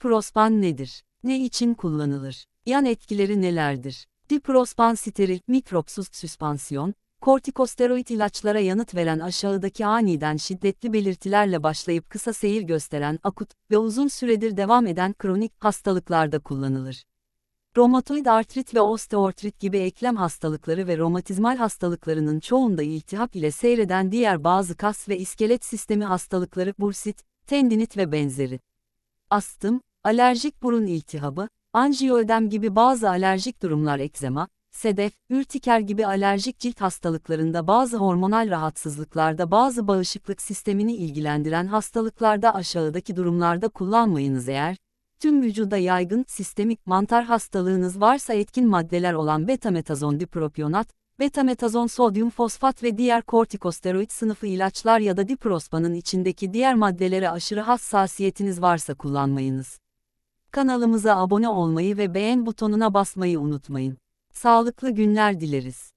Diprospan nedir? Ne için kullanılır? Yan etkileri nelerdir? Diprospan steril, mikropsuz süspansiyon, kortikosteroid ilaçlara yanıt veren aşağıdaki aniden şiddetli belirtilerle başlayıp kısa seyir gösteren akut ve uzun süredir devam eden kronik hastalıklarda kullanılır. Romatoid artrit ve osteoartrit gibi eklem hastalıkları ve romatizmal hastalıklarının çoğunda iltihap ile seyreden diğer bazı kas ve iskelet sistemi hastalıkları bursit, tendinit ve benzeri. Astım, alerjik burun iltihabı, anjiyoödem gibi bazı alerjik durumlar ekzema, sedef, ürtiker gibi alerjik cilt hastalıklarında bazı hormonal rahatsızlıklarda bazı bağışıklık sistemini ilgilendiren hastalıklarda aşağıdaki durumlarda kullanmayınız eğer, tüm vücuda yaygın sistemik mantar hastalığınız varsa etkin maddeler olan betametazon dipropionat, betametazon sodyum fosfat ve diğer kortikosteroid sınıfı ilaçlar ya da diprospanın içindeki diğer maddelere aşırı hassasiyetiniz varsa kullanmayınız. Kanalımıza abone olmayı ve beğen butonuna basmayı unutmayın. Sağlıklı günler dileriz.